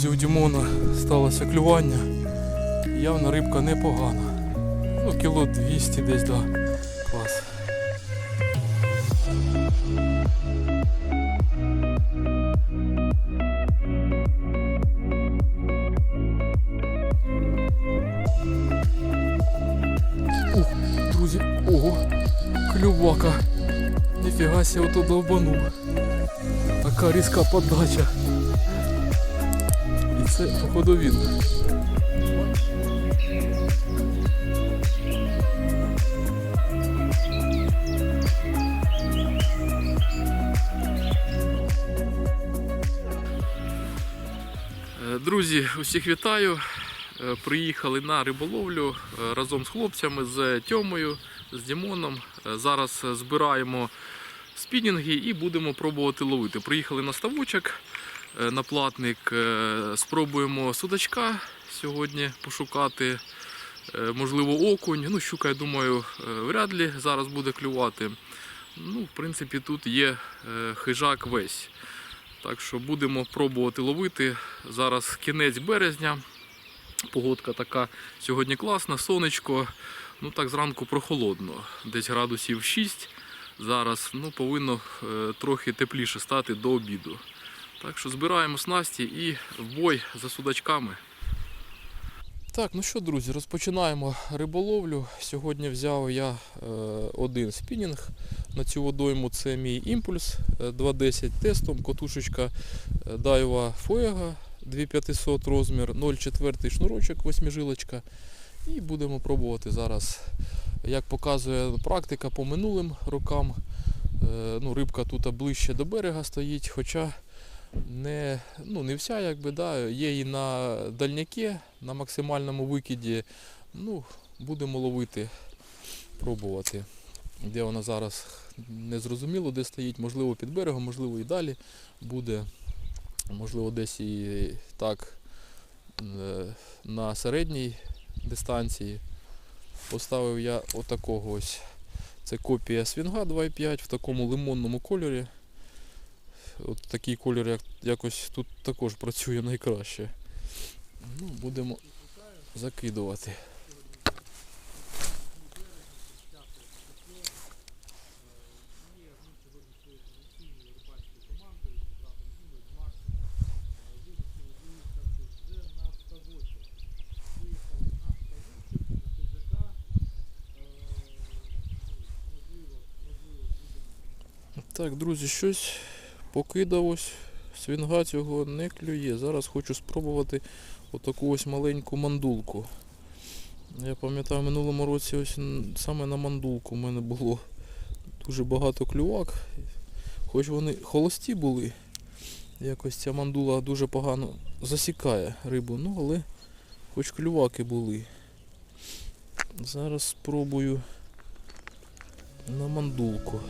Друзі, у Дімона сталося клювання. Явно рибка непогана. Ну, кіло 200 десь, да. Клас. Друзі, ого, клювака. Ніфіга себе ото довбанув. Така різка подача. Це, походу, він. Е, Друзі, усіх вітаю. Е, Приїхали на риболовлю е, разом з хлопцями, з Тьомою, з Дімоном. Зараз збираємо спінінги і будемо пробувати ловити. Приїхали на ставочок, на платник. е, Спробуємо судачка сьогодні пошукати. Е, Можливо, окунь. Ну, щука, я думаю, е, вряд ли зараз буде клювати. Ну, в принципі, тут є е, хижак весь. Так що будемо пробувати ловити. Зараз кінець березня. Погодка така сьогодні класна, сонечко. Ну так зранку прохолодно. Десь градусів 6. Зараз ну, повинно е, трохи тепліше стати до обіду. Так що збираємо снасті і в бой за судачками. Так, ну що, друзі, розпочинаємо риболовлю. Сьогодні взяв я е, один спінінг на цю водойму. Це мій імпульс е, 2.10 тестом, котушечка е, Daiwa Fuego 2500 розмір, 0,4 шнурочок, восьмижилочка. І будемо пробувати зараз, як показує практика по минулим рокам. е, Ну, рибка тут ближче до берега стоїть, хоча не, ну, не вся, якби, да, є і на дальняки, на максимальному викиді. Ну, будемо ловити, пробувати. Де вона зараз не зрозуміло, де стоїть, можливо під берегом, можливо і далі буде. Можливо, десь і так е, на середній дистанції. Поставив я отакого ось. Це копія свінга 2.5 в такому лимонному кольорі. От такий кольор як, якось тут також працює найкраще. Ну, будемо закидувати. Так, друзі, щось покидав ось. Свінга цього не клює. Зараз хочу спробувати отаку ось маленьку мандулку. Я пам'ятаю, в минулому році ось саме на мандулку в мене було дуже багато клювак. Хоч вони холості були, якось ця мандула дуже погано засікає рибу, ну але хоч клюваки були. Зараз спробую на мандулку.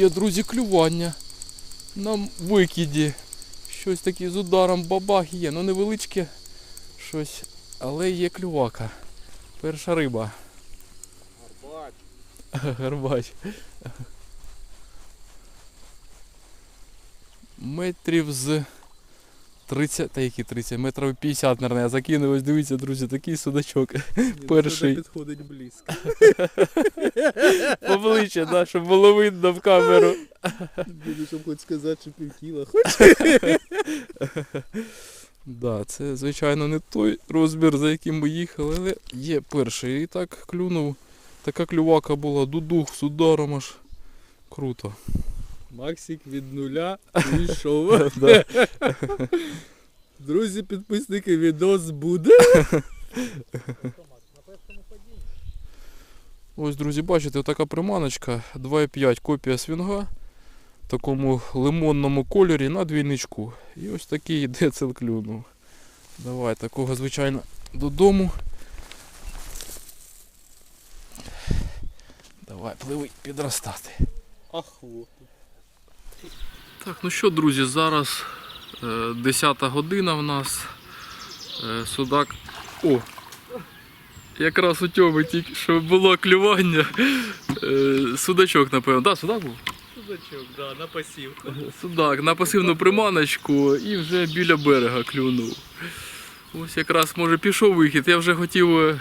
Є, друзі, клювання на викиді. Щось таке з ударом бабах є. Ну невеличке щось, але є клювака. Перша риба. Гарбач. Гарбач. Метрів з 30, та які 30, метрів 50, мабуть, я закинув. Ось дивіться, друзі, такий судачок. Перший. підходить близько. Поближче, да, щоб було видно в камеру. Буду, щоб хоч сказати, що півкіла. Да, це, звичайно, не той розмір, за яким ми їхали, але є перший. І так клюнув. Така клювака була, дудух з ударом аж. Круто. Максик від нуля пішов. Друзі, підписники, відос буде. Ось, друзі, бачите, така приманочка 2,5 копія свінга в такому лимонному кольорі на двійничку. І ось такий децел клюнув. Давай, такого, звичайно, додому. Давай, пливи підростати. Ах, вот. Так, ну що, друзі, зараз е, 10 година в нас. Е, судак. О! Якраз у Тьоми тільки що було клювання. Е, судачок, напевно. Так, да, судак був? Судачок, да, на пасів. Судак на пасивну приманочку і вже біля берега клюнув. Ось якраз може пішов вихід. Я вже хотів е,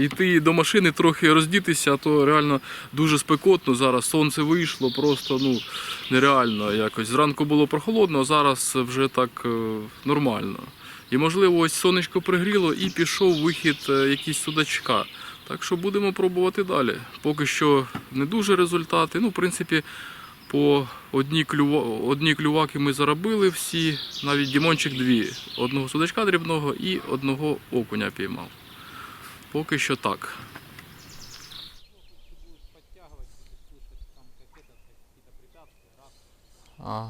йти до машини трохи роздітися, а то реально дуже спекотно. Зараз сонце вийшло, просто ну нереально якось. Зранку було прохолодно, а зараз вже так е, нормально. І можливо, ось сонечко пригріло і пішов вихід е, якийсь судачка. Так що будемо пробувати далі. Поки що не дуже результати. Ну, в принципі, по одній, клюва... одній клюваки ми заробили всі, навіть Дімончик дві. Одного судачка дрібного і одного окуня піймав. Поки що так. А.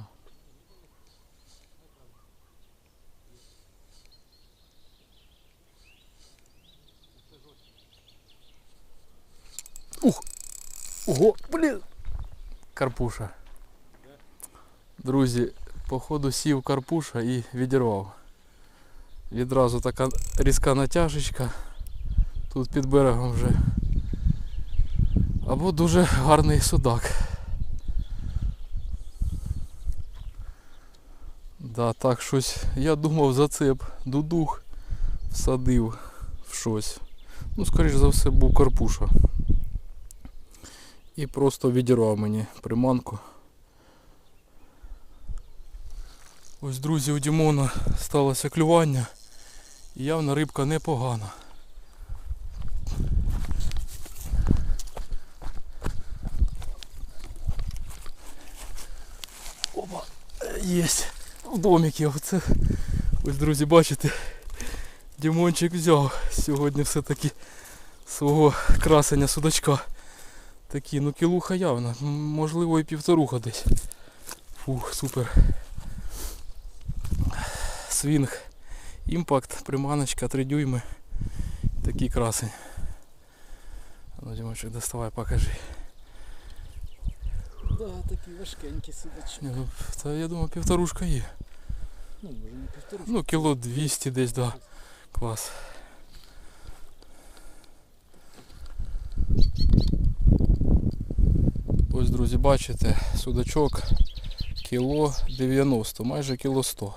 Ух! Ого, блін! Карпуша. Друзі, походу сів карпуша і відірвав. Відразу така різка натяжечка. Тут під берегом вже. Або дуже гарний судак. Да, так щось. Я думав зацеп, дудух всадив в щось. Ну, скоріш за все, був карпуша. І просто відірвав мені приманку. Ось, друзі, у Дімона сталося клювання. І явно рибка непогана. Опа, єсть. В доміки. Оце. Ось, друзі, бачите, Дімончик взяв сьогодні все-таки свого красення судачка. Такі, ну кілуха явно, можливо і півторуха десь. Фух, супер. Свінг. Імпакт, приманочка, 3 дюйми. Такий красень. Ну, Дімочек, доставай, покажи. Да, такий важкенький судачок. Ні, ну, та я думаю, півторушка є. Ну, може не півтора. Ну, кіло 200 десь, да. Клас. Ось, друзі, бачите, судачок кіло 90, майже кіло 100.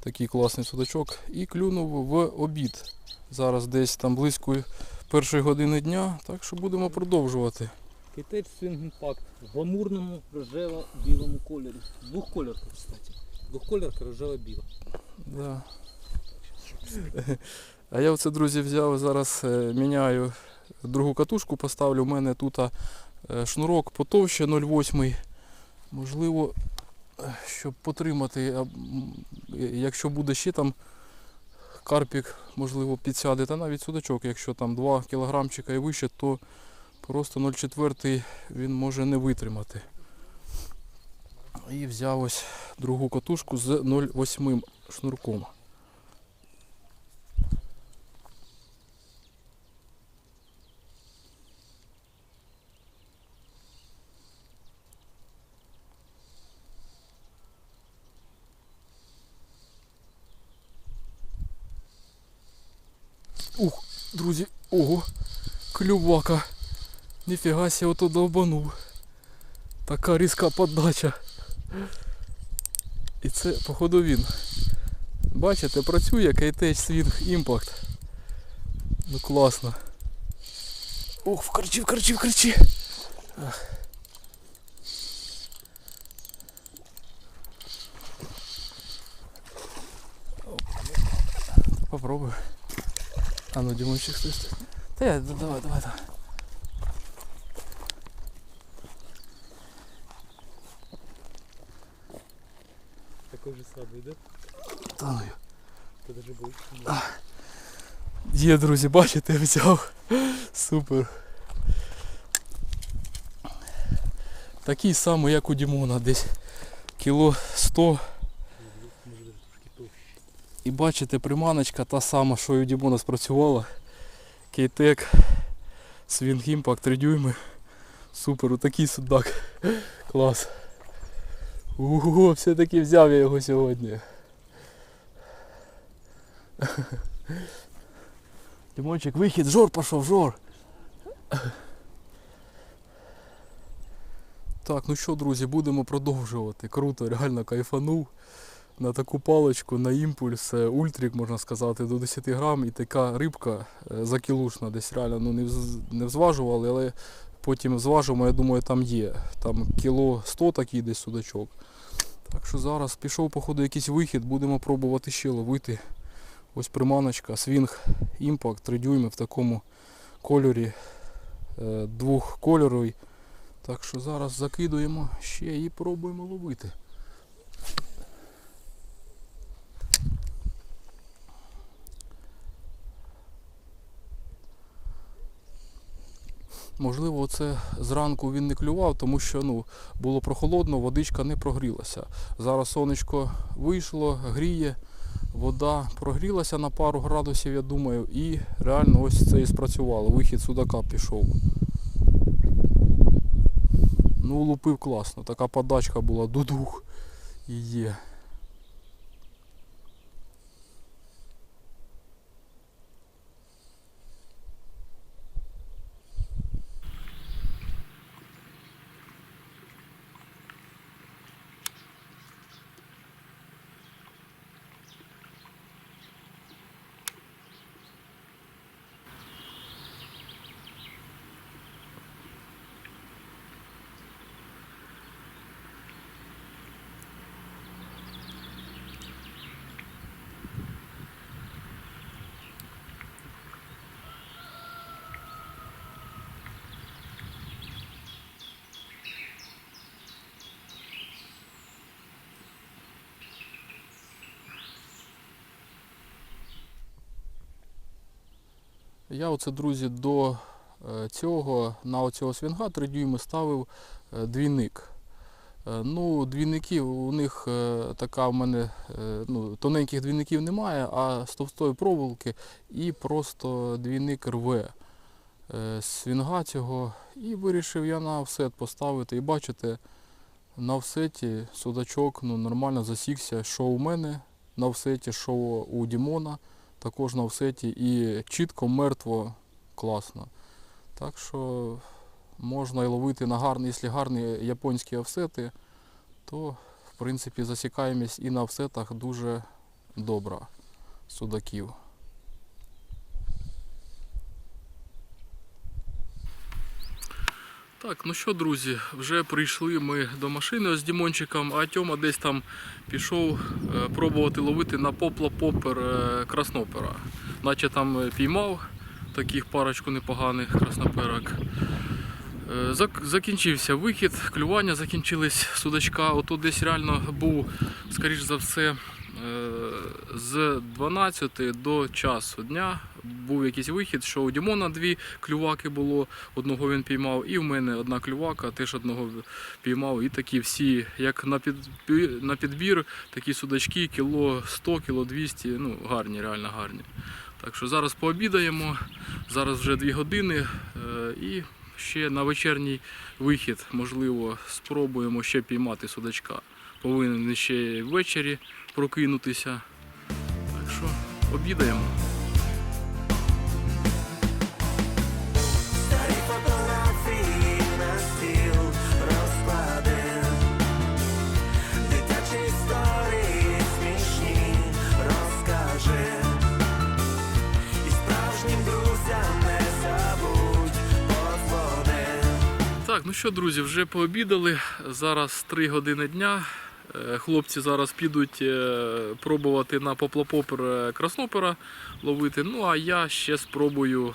Такий класний судачок. І клюнув в обід. Зараз десь там близько першої години дня, так що будемо продовжувати. Китець Swing в гламурному рожево-білому кольорі. Двохкольорка, кстати. Двохкольорка рожево-біла. Да. А я оце, друзі, взяв зараз е, міняю другу катушку, поставлю. У мене тут шнурок потовще 0,8. Можливо, е, щоб потримати, е, якщо буде ще там карпік, можливо, підсяде, та навіть судачок, якщо там 2 кілограмчика і вище, то просто 0,4 він може не витримати. І взяв ось другу катушку з 0,8 шнурком. Ух, друзі, ого, клювака. Ніфіга себе ото довбанув. Така різка подача. І це, походу, він. Бачите, працює KTH Swing Impact. Ну класно. Ух, вкричи, вкричи, вкричи. Ах. А ну, Димончик, стой, стой. Да я, да, давай, давай, давай. Такой же слабый, да? Та ну. Ты даже больше. Є, друзі, бачите, взяв. Супер. Такий самий, як у Дімона, десь кіло 100. І бачите, приманочка та сама, що і у Дімона спрацювала. Кейтек, Swing Impact 3 дюйми. Супер, отакий судак. Клас. Ого, все-таки взяв я його сьогодні. Дімончик, вихід, жор пішов, жор. Так, ну що, друзі, будемо продовжувати. Круто, реально кайфанув. На таку паличку, на імпульс, е, ультрік, можна сказати, до 10 грам і така рибка е, закілушна, десь реально ну, не, взважували, але потім зважимо, я думаю, там є. Там кіло 100 такий десь судачок. Так що зараз пішов, походу, якийсь вихід, будемо пробувати ще ловити. Ось приманочка, свінг імпакт 3 дюйми в такому кольорі, е, двохкольоровий. Так що зараз закидуємо ще і пробуємо ловити. Можливо, це зранку він не клював, тому що ну, було прохолодно, водичка не прогрілася. Зараз сонечко вийшло, гріє, вода прогрілася на пару градусів, я думаю, і реально ось це і спрацювало. Вихід судака пішов. Ну, лупив класно. Така подачка була до двох і є. Я оце, друзі, до е, цього на оцього свінга 3 дюйми ставив е, двійник. Е, Ну, двійники у них така в мене ну, тоненьких двійників немає, а з товстої проволоки і просто двійник рве свінга цього. І вирішив я на офсет поставити. І бачите, на офсеті судачок ну, нормально засікся, що у мене на офсеті, що у Дімона також на офсеті і чітко, мертво, класно. Так що можна і ловити на гарні, якщо гарні японські офсети, то в принципі засікаємість і на офсетах дуже добра судаків. Так, ну що, друзі, вже прийшли ми до машини з Дімончиком, а Тьома десь там пішов е, пробувати ловити на попла попер е, краснопера. Наче там е, піймав таких парочку непоганих красноперок. Закінчився вихід, клювання закінчились судачка. Ото десь реально був, скоріш за все, з 12 до часу дня був якийсь вихід, що у Дімона дві клюваки було, одного він піймав, і в мене одна клювака, теж одного піймав. І такі всі, як на, підбір, на підбір, такі судачки, кіло 100, кіло 200, ну гарні, реально гарні. Так що зараз пообідаємо, зараз вже 2 години е, і ще на вечірній вихід, можливо, спробуємо ще піймати судачка. Повинен ще ввечері прокинутися. Так що обідаємо. Так, ну що, друзі, вже пообідали. Зараз 3 години дня. Е, Хлопці зараз підуть е, пробувати на поплапопер е, краснопера ловити. Ну а я ще спробую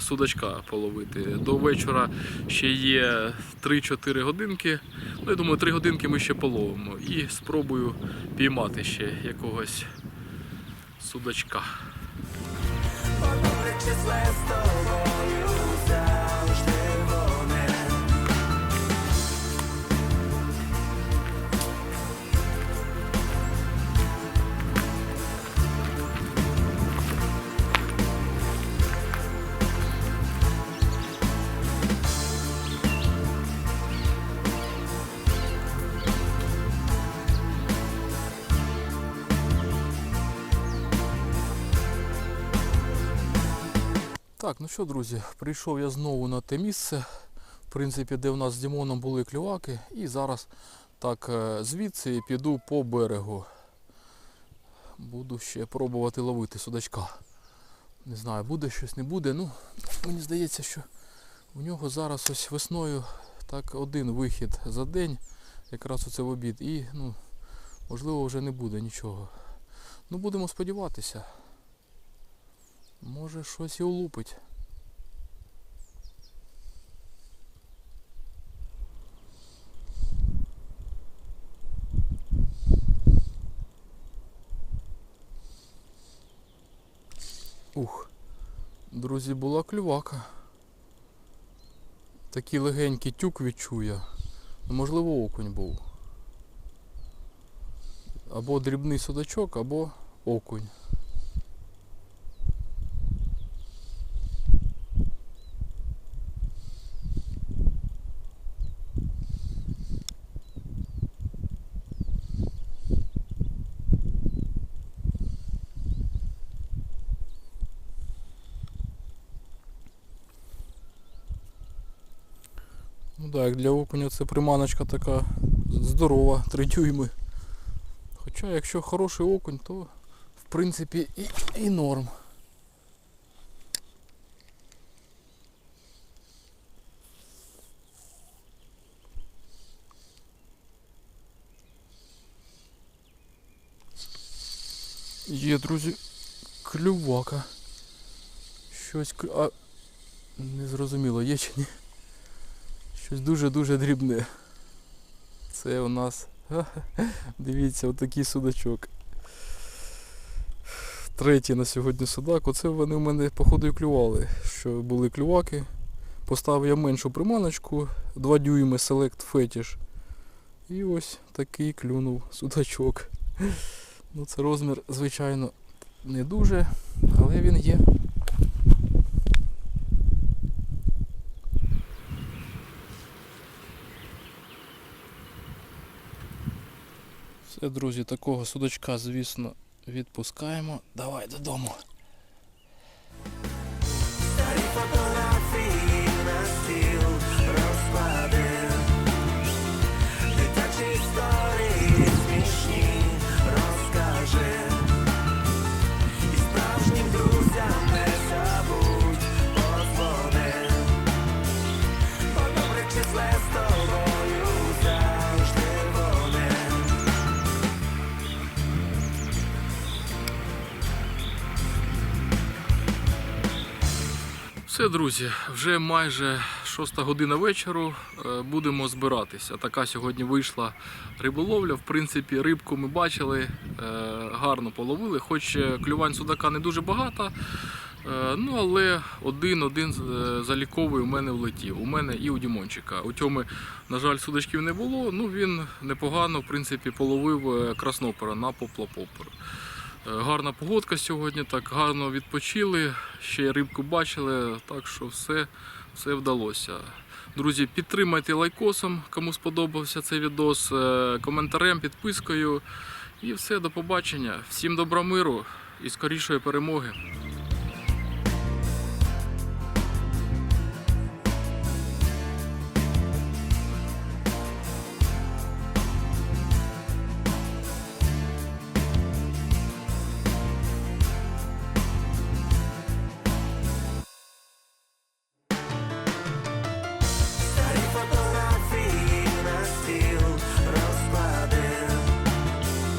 судачка половити. До вечора ще є 3-4 годинки. Ну, я думаю, 3 годинки ми ще половимо. І спробую піймати ще якогось судачка. Числе Так, ну що, друзі, прийшов я знову на те місце, в принципі, де в нас з Дімоном були клюваки. І зараз так е, звідси піду по берегу. Буду ще пробувати ловити судачка. Не знаю, буде щось, не буде. Ну, мені здається, що у нього зараз ось весною так один вихід за день, якраз оце в обід. І ну, можливо вже не буде нічого. Ну будемо сподіватися. Може щось і улупить. Ух, друзі, була клювака. Такий легенький тюк відчує. Ну, можливо, окунь був. Або дрібний судачок, або окунь. Так, для окуня це приманочка така здорова, три дюйми. Хоча якщо хороший окунь, то в принципі і, і норм. Є, друзі, клювака. Щось клю... А... Не зрозуміло, є чи ні. Щось дуже-дуже дрібне. Це у нас. Дивіться, отакий судачок. Третій на сьогодні судак. Оце вони в мене, походу, і клювали. Що були клюваки. Поставив я меншу приманочку, 2 дюйми Select Fetish. І ось такий клюнув судачок. Ну це розмір, звичайно, не дуже, але він є. Все, друзі, такого судочка, звісно, відпускаємо. Давай додому. Старі фотографії Все, друзі, вже майже шоста година вечору. е, Будемо збиратися. Така сьогодні вийшла риболовля. В принципі, рибку ми бачили, е, гарно половили, хоч е, клювань судака не дуже багато. Ну, але один-один заліковий у мене влетів. У мене і у Дімончика. У Тьоми, на жаль, судачків не було. Ну він непогано в принципі, половив краснопера на поплапопер. Е, Гарна погодка сьогодні, так гарно відпочили, ще рибку бачили, так що все, все вдалося. Друзі, підтримайте лайкосом, кому сподобався цей відос, е, коментарем, підпискою. І все, до побачення. Всім добра миру і скорішої перемоги.